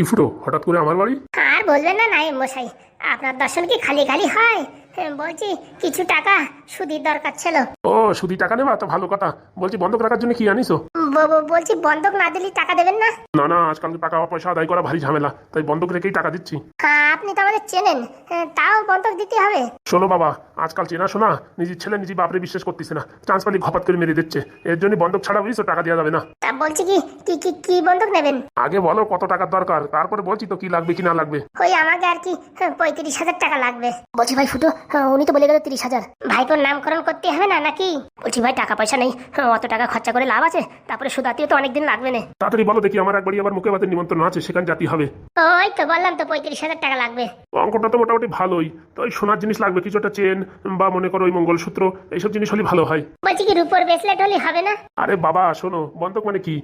কি ফুটো হঠাৎ করে আমার বাড়ি? আর বলবেন না নাই মশাই আপনার দর্শন কি খালি খালি হয় হ্যাঁ, বলছি কিছু টাকা সুদির দরকার ছিল। ও সুদি টাকা নেবা তো ভালো কথা। বলছি বন্ধক রাখার জন্য কি ব- বলছি বন্ধক না দিলে টাকা দেবেন না? না না আজকাল টাকা পয়সা আদায় করা ভারী ঝামেলা। তাই বন্ধক রেখেই টাকা দিচ্ছি। হ্যাঁ, আপনি তো আমাদের চেনেন তাও বন্ধক দিতে হবে? শোনো বাবা আজকাল চেনা শোনা নিজের ছেলে নিজে বাপরে বিশ্বাস করতেছে না। ট্রান্সফারি ঘপাত করে মেরে দিচ্ছে। এর জন্য বন্ধক ছাড়া বুঝছ টাকা দেওয়া যাবে না। তা বলছি কি কি কি কি বন্ধক নেবেন? আগে বলো কত টাকার দরকার তারপরে বলছি তো কি লাগবে কি না লাগবে। ওই আমাকে আর কি হ্যাঁ, পঁয়ত্রিশ হাজার টাকা লাগবে। বলছি ভাই ফুটো হ্যাঁ, উনি তো বলে গেল তিরিশ হাজার। ভাইপোর নামকরণ করতে হবে না নাকি? বলছি ভাই টাকা পয়সা নেই। হ্যাঁ, অত টাকা খরচা করে লাভ আছে? তারপরে সুদাতিও তো অনেকদিন লাগবে না। তাড়াতাড়ি বলো দেখি আমার একবারই আবার মুখে বাতের নিমন্ত্রণ আছে সেখানে জাতি হবে। ওই তো বললাম তো পঁয়ত্রিশ হাজার টাকা লাগবে। অঙ্কটা তো মোটামুটি ভালোই। তো ওই সোনার জিনিস লাগবে কিছু একটা চেন বা মনে করো ওই মঙ্গলসূত্র এইসব জিনিস হলে ভালো হয়। বলছি কি রূপোর ব্রেসলেট হলে হবে না? আরে বাবা শোনো বন্ধক মানে কি?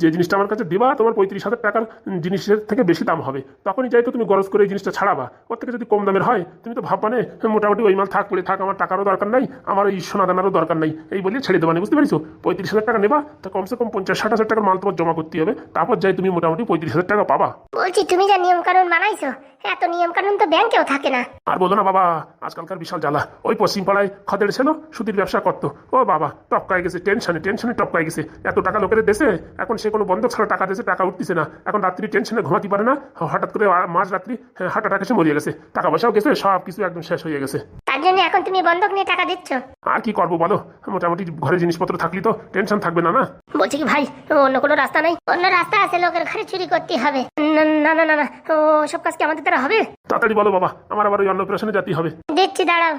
যে জিনিসটা আমার কাছে দেবা তোমার পঁয়ত্রিশ হাজার টাকার জিনিসের থেকে বেশি দাম হবে। তখনই যাই তো তুমি গরজ করে এই জিনিসটা ছাড়াবা। ওর থেকে যদি কম দামের হয় তুমি তো ভাববা না মোটামুটি ওই মাল থাক পড়ে থাক আমার টাকারও দরকার নাই আমার এই সোনা দানারও দরকার নাই। এই বলে ছেড়ে দেবা বুঝতে পারছ? পঁয়ত্রিশ হাজার টাকা নেবা তো কমসে কম পঞ্চাশ ষাট হাজার টাকার মাল তোমার জমা করতে হবে। তারপর যাই তুমি মোটামুটি পঁয়ত্রিশ হাজার টাকা পাবা। বলছি তুমি যা নিয়ম কানুন বানাইছো এত নিয়ম কানুন তো ব্যাংকেও থাকে না। আর বলো না বাবা আজকালকার বিশাল জ্বালা। ওই পশ্চিম পাড়ায় খদের ছিল সুদীর ব্যবসা করতো। ও বাবা টপকায় গেছে টেনশনে টেনশনে টপকায় গেছে। এত টাকা লোকের দেশে এখন সে কোনো বন্ধক ছাড়া টাকা দেশে টাকা উঠতেছে না। এখন রাত্রি টেনশনে ঘুমাতে পারে না হঠাৎ করে মাঝ রাত্রি হার্ট অ্যাটাক এসে মরিয়ে গেছে। টাকা পয়সাও গেছে সব কিছু একদম শেষ হয়ে গেছে। তার জন্য এখন তুমি বন্ধক নিয়ে টাকা দিচ্ছ? আর কি করব বলো? মোটামুটি ঘরে জিনিসপত্র থাকলে তো টেনশন থাকবে না না? বলছি কি ভাই অন্য কোনো রাস্তা নাই? অন্য রাস্তা আছে লোকের ঘরে চুরি করতে হবে। না না না না ও সব কাজ কি আমাদের দ্বারা হবে? তাড়াতাড়ি বলো বাবা আমার আবার ওই অন্নপ্রাশনে যেতে হবে। দিচ্ছি দাঁড়াও।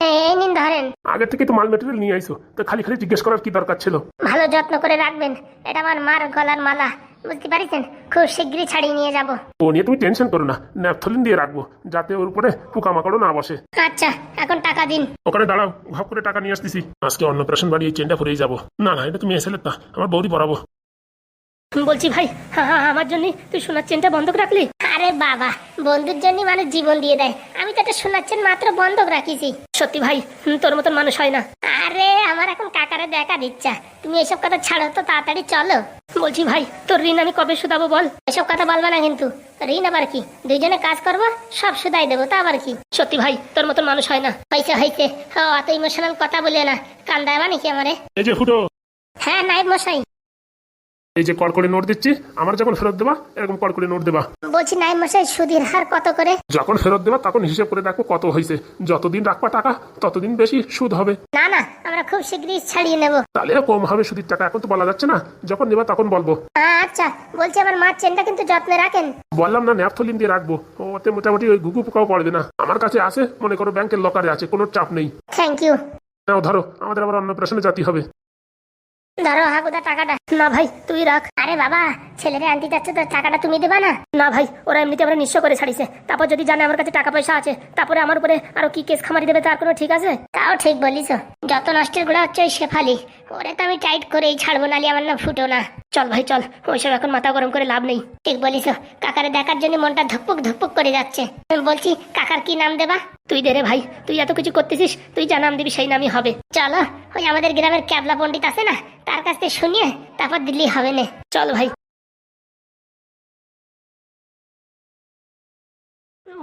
এই নিন ধরেন। আগে থেকে তো মাল মেটেরিয়াল নিয়ে আইসো তো খালি খালি জিজ্ঞেস করার কি দরকার ছিল? ভালো যত্ন করে রাখবেন এটা আমার মার গলার মালা বুঝতে পারিছেন? খুব শীঘ্রই ছাড়িয়ে নিয়ে যাব। ও নিয়ে তুমি টেনশন করো না ন্যাপথলিন দিয়ে রাখব যাতে ওর উপরে পোকামাকড়ও না বসে। আচ্ছা এখন টাকা দিন। ওখানে দাঁড়াও ঘপ করে টাকা নিয়ে আসতেছি। আজকে অন্নপ্রাশন বাড়ি এই চেনটা পরেই যাব। না না এটা তুমি এসেলে তা আমার বৌদি পড়াবো। বলছি ভাই হ্যাঁ হ্যাঁ আমার জন্য তুই সোনার চেনটা বন্ধক রাখলি? আরে বাবা বন্ধুর জন্য মানুষ জীবন দিয়ে দেয়। আমি তো একটা সোনার চেন মাত্র বন্ধক রাখিছি। সত্যি ভাই তোর মতন মানুষ হয় না। আরে আমার এখন কাকারে দেখার ইচ্ছা তুমি এসব কথা ছাড়ো তো তাড়াতাড়ি চলো। বলছি ভাই তোর ঋণ আমি কবে শুধাবো বল? এসব কথা বলবা না কিন্তু। ঋণ আবার কি? দুইজনে কাজ করব সব শুধাই দেবো তা আবার কি? সত্যি ভাই তোর মতন মানুষ হয় না। হয়েছে হয়েছে অত ইমোশনাল কথা বলে না। কান্দায় মানে কি আমারে? এই যে ফুটো। হ্যাঁ নাইব মশাই। এই যে কল করে নোট দিচ্ছি আমার যখন ফেরত দেবা এরকম কল করে নোট দেবা। বলছি নাইব মশাই সুদের হার কত করে? যখন ফেরত দেবা তখন হিসেব করে দেখো কত হয়েছে যতদিন রাখবা টাকা ততদিন বেশি সুদ হবে। না না আমরা খুব শীঘ্রই ছাড়িয়ে নেব। তাহলে কম হবে সুদের টাকা এখন তো বলা যাচ্ছে না। যখন নেবা তখন বলব। আচ্ছা বলছি আমার মার চেনটা কিন্তু যত্নে রাখেন। বললাম না ন্যাপথলিন দিয়ে রাখব। ওতে মোটামুটি ওই ঘুঘু পোকাও পড়বে না। আমার কাছে আছে মনে করো ব্যাংকের লকারে আছে কোনো চাপ নেই। থ্যাংক ইউ নাও ধরো আমাদের আবার অন্নপ্রাশনে জাতি হবে। ধরো হাগুদা টাকাটা। না ভাই তুই রাখ। আরে বাবা ছেলেরে আনতে যাচ্ছে তো টাকাটা তুমি দেবা না? না ভাই ওরা এমনিতে আমরা নিঃস্ব করে ছাড়িছে। তারপর যদি জানে আমার কাছে টাকা পয়সা আছে তারপরে আমার উপরে আরও কি কেস খামারি দেবে তার কোনো ঠিক আছে? তাও ঠিক বলিস। যত নষ্টেরগুলো হচ্ছে ওই শেফালি। ওরে তো আমি টাইট করেই ছাড়বো নালি আমার না ফুটো না। চল ভাই চল। ওইসব এখন মাথা গরম করে লাভ নেই। ঠিক বলিস। কাকারে দেখার জন্য মনটা ধুকপুক ধুকপুক করে যাচ্ছে। বলছি কাকার কি নাম দেবা? তুই দে রে ভাই তুই এত কিছু করতেছিস তুই যা নাম দিবি সেই নামই হবে। চলো ওই আমাদের গ্রামের ক্যাবলা পণ্ডিত আছে না? তার কাছ থেকে শুনিয়ে তারপর দিল্লি হবে না। চল ভাই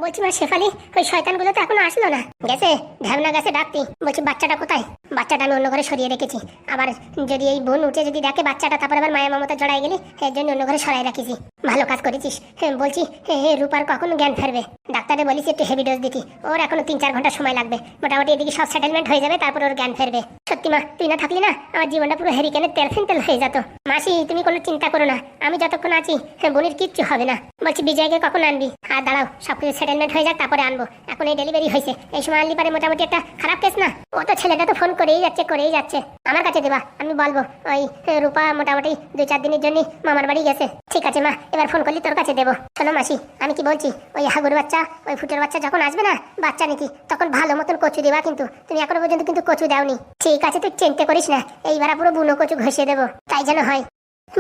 বলছি মা শেফালি ওই শয়তানগুলো তো এখনও আসলো না? গেছে ঢ্যাবনা গেছে ডাকতি। বলছি বাচ্চাটা কোথায়? বাচ্চাটা আমি অন্য ঘরে সরিয়ে রেখেছি। আবার যদি এই বোন উঠে যদি ডাকে বাচ্চাটা তারপর আবার মায়া মমতা জড়াই গেলে এর জন্য অন্য ঘরে সরাই রাখিছি। ভালো কাজ করেছিস। হ্যাঁ, বলছি হে রূপার কখন জ্ঞান ফেরবে? ডাক্তারে বলিস একটু হেভি ডোজ দিতি। ওর এখনও তিন চার ঘণ্টা সময় লাগবে। মোটামুটি এদিকে সব সেটেলমেন্ট হয়ে যাবে তারপর ওর জ্ঞান ফেরবে। সত্যি মা তুই না থাকলি না? আমার জীবনটা পুরো হেরিকেনের তেল ফিনতেল হয়ে যেত। মাসি তুমি কোনো চিন্তা করো না। আমি যতক্ষণ আছি হ্যাঁ, বোনের কিচ্ছু হবে না। বলছি বিজয়কে কখন আনবি? আর দাঁড়াও সব কিছু সেটেলমেন্ট হয়ে যাক তারপরে আনব। এখন এই ডেলিভারি হয়েছে। এই সময় আনলি পারে মোটামুটি একটা খারাপ কেস না? ও তো ছেলেটা তো ফোন করেই যাচ্ছে করেই যাচ্ছে। আমার কাছে দেবা আমি বলব ওই এ, রূপা মোটামুটি দুই চার দিনের জন্য মামার বাড়ি গেছে। ঠিক আছে মা এবার ফোন করলি তোর কাছে দেবো। শোনো মাসি আমি কি বলছি? ওই হাগুর বাচ্চা ওই ফুটের বাচ্চা যখন আসবে না, বাচ্চা নাকি, তখন ভালো মতন কচু দেবা কিন্তু, তুমি এখনও পর্যন্ত কিন্তু কচু দাওনি। ঠিক আছে, তুই চিনতে করিস না, এইবার পুরো বুনো কচু ঘষিয়ে দেবো, তাই যেন হয়।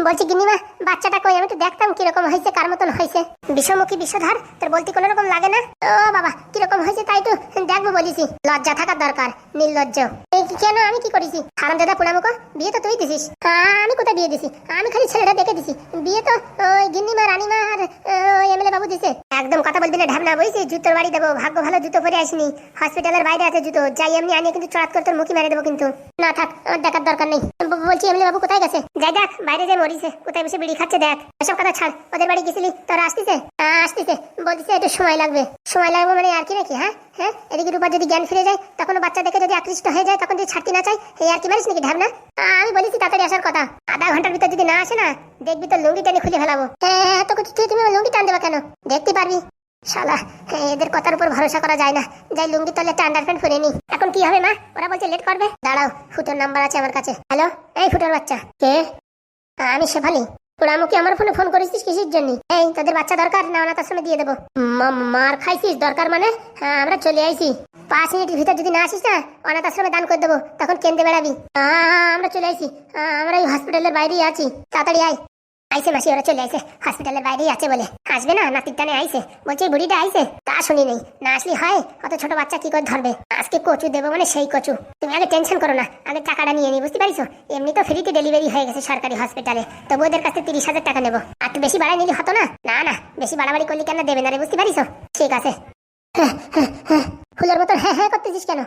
বলছি গিনিমা বাচ্চাটা কই? আমি তো দেখতাম কীরকম হয়েছে, কার মতন হয়েছে। বিষমুখী বিষধার, তোর বলতে কোনো রকম লাগে না? ও বাবা, কীরকম হয়েছে তাই তো, দেখব বলিছি। লজ্জা থাকার দরকার, নির্লজ্জ। কেন? আমি কি করেছি? হারাম দাদা বিয়ে তো তুই দিছিস। আমি কোথায় বিয়ে দিছি? আমি খালি ছেলেটা দেখে দিছি। বিয়ে তো ওই গিন্নিমা আর বলবি না, ঢাবনা বইছি, জুতোর বাড়ি দেবো, ভাগ্য ভালো জুতো পরে আসিনি। হসপিটালের বাইরে আছে জুতো, যাই এমনি কিন্তু চড়াত করে তোর মুখি মেরে দেবো কিন্তু। না থাক দেখার দরকার নেই। বলছি এমনি বাবু কোথায় গেছে? যাই দেখ, বাইরে মরিছে, কোথায় বসে বিড়ি খাচ্ছে দেখ। এসব কথা ছাড়, ওদের বাড়ি গেছিলি, তোরা আসতিছে? আসতিছে। বলতিছে একটু সময় লাগবে। সময় লাগবে মানে আর কি নাকি হ্যাঁ? হ্যাঁ? এদিকে রূপার যদি জ্ঞান ফিরে যায় তখন বাচ্চা দেখে যদি আকৃষ্ট হয়ে যায় তখন যদি ছাড়তে না চাই, এই আর কি মারিস নাকি ঢাবনা আমি বলেছি তাড়াতাড়ি আসার কথা। আধা ঘণ্টার ভিতর যদি না আসে না, দেখবি তো লুঙ্গি টেনে খুলে ফেলাবো। হ্যাঁ তো তুই তুমি লুঙ্গি টান দেবা কেন? দেখতে পারবি। শালা এদের কথার উপর ভরসা করা যায় না। যাই, লুঙ্গি তলে একটা আন্ডারপ্যান্ট পরে নি। এখন কি হবে, মা? ওরা বলছে লেট করবে। দাঁড়াও, ফুটোর নাম্বার আছে আমার কাছে। হ্যালো? এই ফুটোর বাচ্চা। কে? আমি শেফালি। তোরা আমাকে আমার ফোনে ফোন করেছিস কিসের জন্য? এই, তোদের বাচ্চা দরকার? না অনাথ আশ্রমে দিয়ে দেবো। মার খাইছিস? দরকার মানে? হ্যাঁ আমরা চলে আইছি। পাঁচ মিনিটের ভিতর যদি না আসিস না, অনাথ আশ্রমে দান করে দেবো। তখন কেন্দ্রে বেড়াবি। আমরা চলে আইছি। আমরা এই হসপিটালের বাইরেই আছি। তাড়াতাড়ি আয়। আইসে মাসি, ওরা চলে আইসে। হসপিটালের বাইরেই আছে বলে। আসবে না? নাতির টানে আইসে। বলছে বুড়িটা আইসে? তা শুনি নেই। না আসলে হয়, অত ছোট বাচ্চা কি করে ধরবে? আজকে কচু দেবো মানে সেই কচু। তুমি আগে টেনশন করো না। আগে টাকাটা নিয়ে নি, বুঝতে পারিস এমনি তো ফ্রিতে ডেলিভারি হয়ে গেছে সরকারি হসপিটালে তবু ওদের কাছে তিরিশ হাজার টাকা নেব। আর একটু বেশি বাড়াই নিলে হতো না? না না। বেশি বাড়াবাড়ি করলে কেন দেবে না রে, বুঝতে পারিস ঠিক আছে। ফুলের মতন হ্যাঁ হ্যাঁ করতেছিস কেন?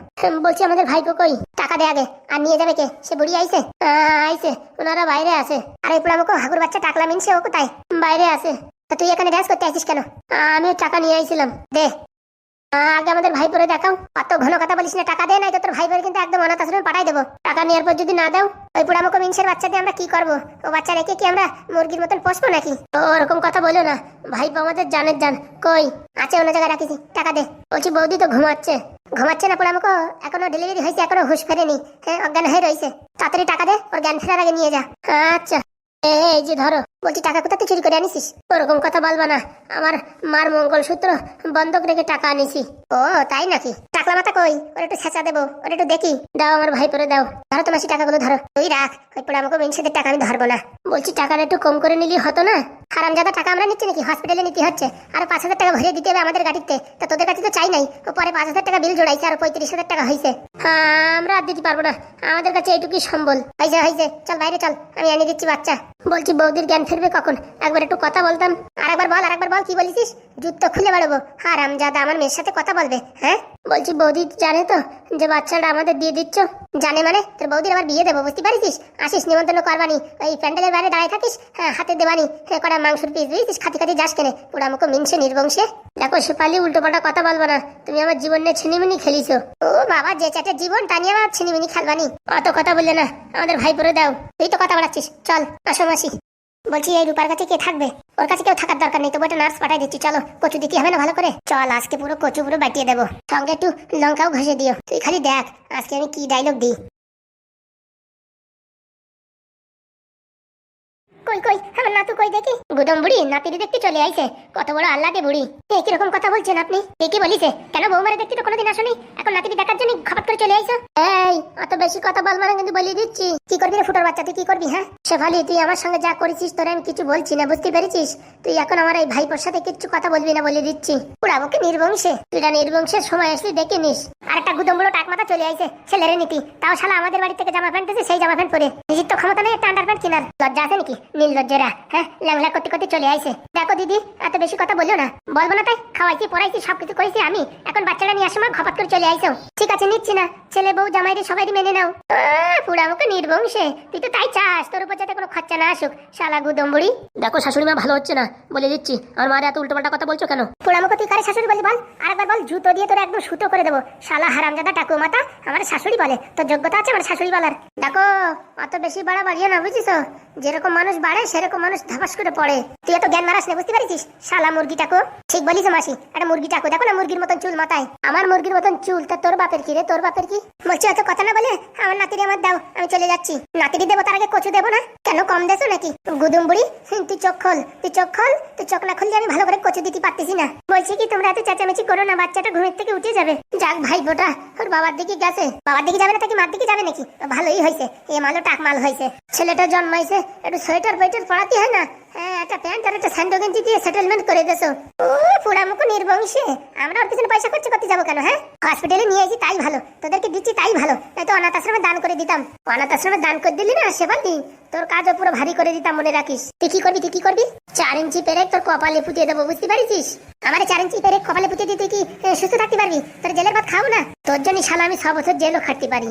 বলছি আমাদের ভাইকে কই? টাকা দে আগে। আর নিয়ে যাবে কে? সে বুড়ি আইছে? আইছে। ওনারা বাইরে আছে। আর এই পোড়ামুখো হাগুর বাচ্চা টাকলা মিনছে ও কোথায়? বাইরে আছে। তা তুই এখানে ড্যান্স করতে আইছিস কেন? আমি টাকা নিয়ে আইছিলাম। দে। আগে আমাদের ভাই পরে দেখাও। অত ঘন কথা বলিস না, টাকা দে নাই তো তোর ভাই পরে কিন্তু একদম অনাথ আশ্রমে পাঠাই দেবো। টাকা নেওয়ার পর যদি না দাও, ওই পুরামুখো মিনসের বাচ্চা দিয়ে আমরা কি করব? ও বাচ্চা রেখে কি আমরা মুরগির মতন পোষবো নাকি? ওরকম কথা বলো না। ভাইপো আমাদের জানের জান। কই? আছে অন্য জায়গায় রাখিছি। টাকা দে। বলছি বৌদি তো ঘুমাচ্ছে। ঘুমাচ্ছে না পোড়ামুখো এখনও ডেলিভারি হয়েছে, এখনও হুশ ফেরেনি। হ্যাঁ অজ্ঞান হয়ে রয়েছে। তাড়াতাড়ি টাকা দে, ওর জ্ঞান ফেরার আগে নিয়ে যা। আচ্ছা। এই যে ধরো, বলছি টাকা কোথা চুরি করে আনিসিস ওরকম কথা বলবা না। আমার মার মঙ্গলসূত্র বন্ধক রেখে টাকা আনিছি। ও, তাই নাকি? টাকলা মাথা কই? ওর একটু ছেঁচা দেবো, ওর একটু দেখি। দাও আমার ভাই পরে দাও। ধরো তোমার সেই টাকাগুলো ধরো। তুই রাখ, ওই পরে আমাকে মিনসেদের টাকা আমি ধরবো না। বলছি টাকাটা একটু কম করে নিলি হতো না? হারামজাদা, টাকা আমরা নিচ্ছি নাকি? হসপিটালে নিতে হচ্ছে। আর পাঁচ হাজার টাকা ভরিয়ে দিতে হবে আমাদের গাড়িতে। তা তোদের কাছে তো চাই নাই। ও পরে পাঁচ হাজার টাকা বিল জোড়াইছে, আর পঁয়ত্রিশ হাজার টাকা হয়েছে হ্যাঁ আমরা আর দিতে পারব না। আমাদের কাছে এইটুকুই সম্বল। হয়েছে হয়েছে চল বাইরে চল। আমি এনে দিচ্ছি বাচ্চা। বলছি, বৌদির জ্ঞান ফিরবে কখন? একবার একটু কথা বলতাম। আর একবার বল আর একবার বল, কি বলছিস? জুতো খুলে বেড়াবো। হারাম রামজাদা আমার মেয়ের সাথে কথা বলবে হ্যাঁ? বলছি, বৌদি জানে তো যে বাচ্চাটা আমাদের দিয়ে দিচ্ছ। জানে মানে? তোর বৌদির আমার বিয়ে দেবো, বুঝতে পারিস আসিস, নিমন্ত্রণ করবানি। ওই প্যান্ডেলের বাইরে দাঁড়িয়ে থাকিস হ্যাঁ হাতে দেবানি হ্যাঁ কটা মাংসের পিস দিয়েছিস খাতি খাতি যাস কেনে। পোড়া মুখো মিংসে নির্বংশে। দেখো, সুপালি উল্টো পাল্টা কথা বলব না। তুমি আমার জীবন নিয়ে ছিনিমিনি খেলিছো। ও বাবা, যে চাটের জীবন, তা নিয়ে আমার ছিনিমিনি খেলবানি? অত কথা বললে না। আমাদের ভাই পরে দাও। তুই তো কথা বলাচ্ছিস চল, আসো মাসি। বলছি, এই রূপার কাছে কে থাকবে? ওর কাছে কেউ থাকার দরকার নেই। তবু একটা নার্স পাঠাই দিচ্ছি। চলো, কচু দিতে হবে না ভালো করে? চল, আজকে পুরো কচু পুরো বাটিয়ে দেবো। সঙ্গে একটু লঙ্কাও ঘষে দিও। তুই খালি দেখ, আজকে আমি কি ডাইলগ দিই? কই কই, আমার নাতু কই দেখি? গুদম বুড়ি, নাতিরি দেখতে চলে আইছে। কত বড় আল্লাদে বুড়ি। এ কীরকম কথা বলছেন আপনি? ঠিকই বলিছে? কেন বৌমারে দেখতে তো কোনোদিন আসনি? এখন নাতিরি দেখার জন্য খপাত করে চলে আইছো? এই, অত বেশি কথা বলব না কিন্তু বলিয়ে দিচ্ছি। কি করবি রে ফুটোর বাচ্চা, তুই কি করবি হ্যাঁ? শেফালি, তুই আমার সঙ্গে যা করেছিস, তোরা আমি কিছু বলছি না, বুঝতে পেরেছিস? তুই এখন আমার এই ভাইপোর সাথে কিচ্ছু কথা বলবি না বলে দিচ্ছি। পুরাবোকে নির্বংশে, তুই না নির্বংশের সময় আসলি ডেকে নিস। আর একটা গুদমগুলো টাক মাথা চলে আইছে, ছেলেরে নীতি। তাও শালা আমাদের বাড়ি থেকে জামা প্যান্ট সেই জামা প্যান্ট পরে। নিজের তো ক্ষমতা নেই একটা আন্ডার প্যান্ট কেনার। লজ্জা আছে নাকি? নীল লজ্জেরা হ্যাঁ? ল্যাংলা করতে করতে চলে আইছে। দেখো দিদি, এত বেশি কথা বলল না। বলব না তাই? খাওয়াইছি, পড়াইছি, সবকিছু করেছি আমি। এখন বাচ্চারা নিয়ে আসার সময় খপাত করে চলে আইছো ঠিক আছে, নিচ্ছি না। ছেলে বউ জামাইরে সবাই মেনে নাও। পুরা আমাকে নির্বংশে। তুই তো তাই চাস, তোর উপর যাতে কোনো খরচা না আসুক। শালা গুদম বুড়ি দেখো শাশুড়ি মা ভালো হচ্ছে না, বলে দিচ্ছি। আমার মারে এত উল্টোপাল্টা কথা বলছো কেন? পুরা আমাকে তুই কারে শাশুড়ি বলি বল? আর একবার বল, জুতো দিয়ে তোর একদম সুতো করে দেবো। শালা হারামজাদা টাকু মাতা আমার শাশুড়ি বলে। তোর যোগ্যতা আছে আমার শাশুড়ি বলার। দেখো, অত বেশি বাড়া বাড়িয়ে না বুঝিস যেরকম মানুষ বাড়ে সেরকম মানুষ ধাপাস করে পড়ে। তুই এত জ্ঞান মারাস না, বুঝতে পারিস শালা মুরগি টাকো ঠিক বলিস মাসি, একটা মুরগি টাকো দেখো না মুরগির মতন চুল মাথায়। আমার মুরগির মতন চুল, তা তোর বাপের কি রে? তোর বাপের কি? বলছি, অত কথা না বলে আমার নাতিরে আমার দাও, আমি চলে যাচ্ছি। নাতিরি দেবো, তার আগে কচু দেবো না? কেন কম দেছো নাকি? গুদুম বুড়ি তুই চোখ খোল, তুই চোখ খোল, তুই চোখ না খুললে আমি ভালো করে কচু দিতে পারতেছি না। বলছি কি, তোমরা এত চেঁচামেচি করো না, বাচ্চাটা ঘুমের থেকে উঠে যাবে। যাক ভাই বোটা ওর বাবার দিকে গেছে। বাবার দিকে যাবে না তাকে মার দিকে যাবে নাকি? ভালোই হয়েছে, এ মাল হয়েছে। ছেলেটা জন্মাইছে একটু সোয়েটার ফোয়েটার পড়াতে হয় না? একটা প্যান্ট আর একটা গেঞ্জি দিয়ে সেটেলমেন্ট করে দেছো ও নির্বংশে। আমরা ওর পিছনে পয়সা করতে যাব কেন হ্যাঁ? হসপিটালে নিয়ে এসেছি তাই ভালো। তোদেরকে দিচ্ছি, তাই ভালো। নয়তো অনাথ আশ্রমে দান করে দিতাম। অনাথ আশ্রমে দান করে দিলি না তোর কাজও পুরো ভারী করে দিতাম, মনে রাখিস। তুই কি করবি, তুই কি করবি? চার ইঞ্চি পেরেক তোর কপালে দেবো, বুঝতে পারিস আমার চার ইঞ্চি পেরেক কপালে তুই কি সুস্থ থাকতে পারবি? তোর জেলের ভাত খাও না? তোর জন্য শালা আমি ছ বছর জেলও খাটতে পারি।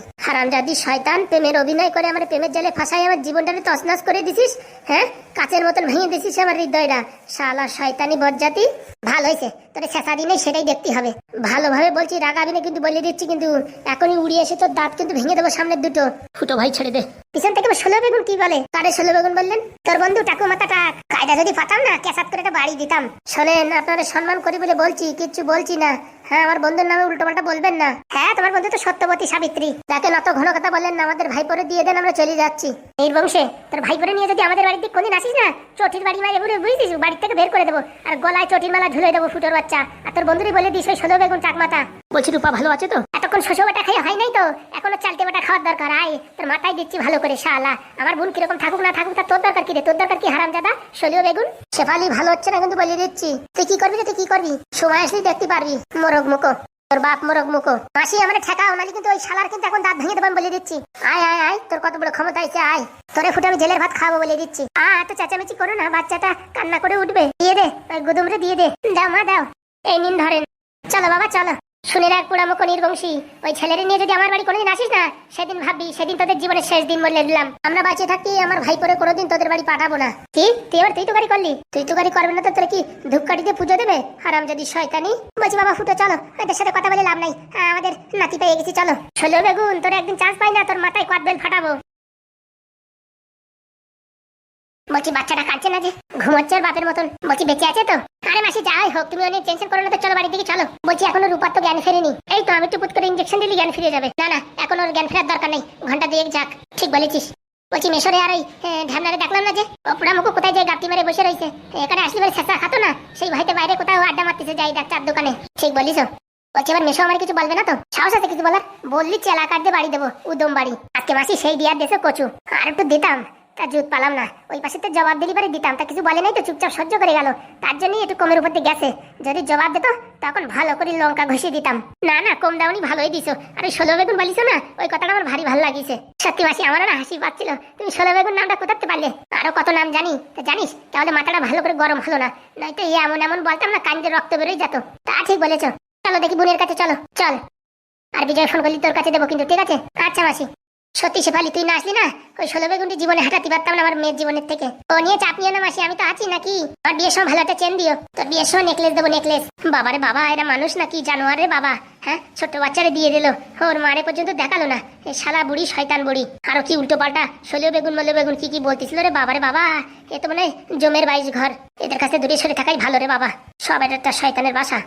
শয়তান, প্রেমের অভিনয় করে আমার প্রেমের জেলে ফাঁসাই আমার জীবনটাকে তছনছ করে দিছিস হ্যাঁ? কাচের মতন ভেঙে দিছিস আমার হৃদয়টা শালা শয়তানি বজ্জাতি ভালো হয়েছে। তোর শেষা দিনে সেটাই দেখতে হবে। ভালোভাবে বলছি রাগাবি না কিন্তু বলে দিচ্ছি কিন্তু এখনই উড়িয়ে এসে তোর দাঁত কিন্তু ভেঙে দেবো সামনের দুটো। ফুটো ভাই ছেড়ে দে। পিছন থেকে ষোলো বেগুন কি বলে? কারে ষোলো বেগুন বললেন? তোর বন্ধু টাকু মাথা টাক কায়দা যদি পাতাম না ক্যাসাত করে একটা বাড়ি দিতাম। শোনেন আপনারা সম্মান করি বলে বলছি কিচ্ছু বলছি না। হ্যাঁ আমার বন্ধুর নামে উল্টো পাল্টা বলবেন না। হ্যাঁ তোমার বন্ধু তো সত্যবতী সাবিত্রী। তাকে অত ঘন কথা বললেন না আমাদের ভাই পরে দিয়ে দেন আমরা চলে যাচ্ছি। এই বংশে তোর ভাইপরে নিয়ে যদি আমাদের বাড়িতে কোনদিন আসিস না চটির বাড়ি মারে বুঝিস বাড়ি থেকে বের করে দেবো। আর গলায় চটির মালা ঝুলে দেবো ফুটোর বাচ্চা। আর তোর বন্ধুরই বলে দিস ওই ষোলো বেগুন চাকমাতা বলছি রূপা ভালো আছে তো? এতক্ষণ শোষো বাটা খাই হয় নাই তো? এখনও চালতে বাটা খাওয়ার দরকার আয়। তোর মাথায় দিচ্ছি ভালো করে শালা। আমার বোন কীরকম থাকুক না থাকুক তা তোর দরকার কি রে? তোর দরকার কি হারাম দাদা ষোলো বেগুন? শেফালি ভালো হচ্ছে না কিন্তু বলে দিচ্ছি। তুই কি করবি তুই কি করবি? সময় আসলেই দেখতে পারবি। মোরগ মুখো। তোর বাপ মোরগ মুখো মাসি আমার ঠেকাও নাহলে কিন্তু ওই শালার কিন্তু এখন দাঁত ভেঙে দেবেন বলে দিচ্ছি। আয় আয় আয়, তোর কত বড় ক্ষমতা আছে আয়। তোরে ফুটে আমি জেলের ভাত খাব বলে দিচ্ছি। আ, তো চেঁচামেচি করো না, বাচ্চাটা কান্না করে উঠবে। দিয়ে দে, ওই গুদুমরে দিয়ে দে। দাও মা, দাও। এই নিন ধরেন। চলো বাবা, চলো। শুনে রাখ পুরামুখ নির্বংশী। ওই ছেলের নিয়ে যদি আমার বাড়ি কোনোদিন আসিস না, সেদিন ভাববি, সেদিন তোদের জীবনের শেষ দিন বলে দিলাম। আমরা বাঁচিয়ে থাকি আমার ভাই করে কোনোদিন তোদের বাড়ি পাঠাবো না। কি? তুই এবার তুই তো গাড়ি করলি? তুই তো গাড়ি করবি না তো তোরা কি ধূপকাঠিতে পুজো দেবে? হারাম যদি শয়তানি। বলছি, বাবা, ফুটো, চলো। এদের সাথে কথা বলে লাভ নাই। আমাদের নাতি পেয়ে গেছি, চলো। ষোলো বেগুন, তোর একদিন চান্স পাই না, তোর মাথায় কোয়াদ বেল ফাটাবো। বলছি, বাচ্চাটা কাঁদছে না যে? ঘুমোচ্ছে ওর বাপের মতন। বলছি, বেঁচে আছে তো? আরে মাসি যাই হোক, তুমি অনেক টেনশন করো না তো, চলো বাড়ির দিকে, চলো। বলছি, এখনও রূপার তো জ্ঞান ফেরেনি। এই তো, আমি টুপুত করে ইঞ্জেকশন দিলে, জ্ঞান ফিরে যাবে। না না, এখন ওর জ্ঞান ফেরার দরকার নেই। ঘণ্টা দুয়েক যাক, ঠিক বলেছিস। বলছি, মেশরে আর ওই ঢ্যামনারে দেখলাম না যে, ও পুরামুখো কোথায় যায়, গাপটি মেরে বসে রয়েছে। এখানে আসলে বলে শেষা খাতো না? সেই ভাইতে বাইরে কোথাও আড্ডা মারতেছে, যাই ডাক্তার দোকানে। ঠিক বলিস বলছি, এবার মেশো আমার কিছু বলবে না তো? সাহস আছে কিছু বলার? বললি, চেলা কাটতে বাড়ি দেবো, উদম বাড়ি। আজকে মাসি সেই দিয়ার দেশে কচু। আর একটু দিতাম। তা জুত পালাম না। ওই পাশে তো জবাব দিলি পারে দিতাম, তা কিছু বলে নাই তো, চুপচাপ সহ্য করে গেল। তার জন্যই একটু কমের উপর দিয়ে গেছে। যদি জবাব দিত, তখন ভালো করে লঙ্কা ঘষিয়ে দিতাম। না না, কম দাওনি ভালোই দিছো। আর ওই ষোলো বেগুন বলিস না, ওই কথাটা আমার ভারী ভালো লাগিছে। সত্যি মাসি, আমারও না হাসি পাচ্ছিল। তুমি ষোলো বেগুন নামটা কোথাতে পারলে? আরও কত নাম জানি। তা জানিস, তাহলে মাথাটা ভালো করে গরম হলো না। নয়তো এই এমন এমন বলতাম না কান্দে রক্ত বেরোয় যেত। তা ঠিক বলেছ। চলো দেখি বোনের কাছে, চলো, চল। আর বিজয় ফোন করলি, তোর কাছে দেবো কিন্তু, ঠিক আছে? আচ্ছা মাসি। সত্যি শেফালি তুই না আসলি না? ওই ষোলো বেগুনটি জীবনে হাঁটাতে পারতাম না আমার মেয়ের জীবনের থেকে। ও নিয়ে চাপ নিয়ে না মাসি, আমি তো আছি নাকি? আমার বিয়ের সময় ভালো একটা চেন দিও। তোর বিয়ের সময় নেকলেস দেবো নেকলেস বাবারে বাবা, এরা মানুষ নাকি? জানোয়ার বাবা। হ্যাঁ? ছোট্ট বাচ্চারে দিয়ে দিল। ওর মারে পর্যন্ত দেখাল না। এই শালা বুড়ি, শয়তান বুড়ি। আরও কি উল্টো পাল্টা? ষোলো বেগুন মলো বেগুন, কি কি বলতেছিল রে বাবারে বাবা? এ তো মানে জমের বাইশ ঘর। এদের কাছে দূরে সরে থাকাই ভালো রে বাবা। সব এটা একটা শয়তানের বাসা।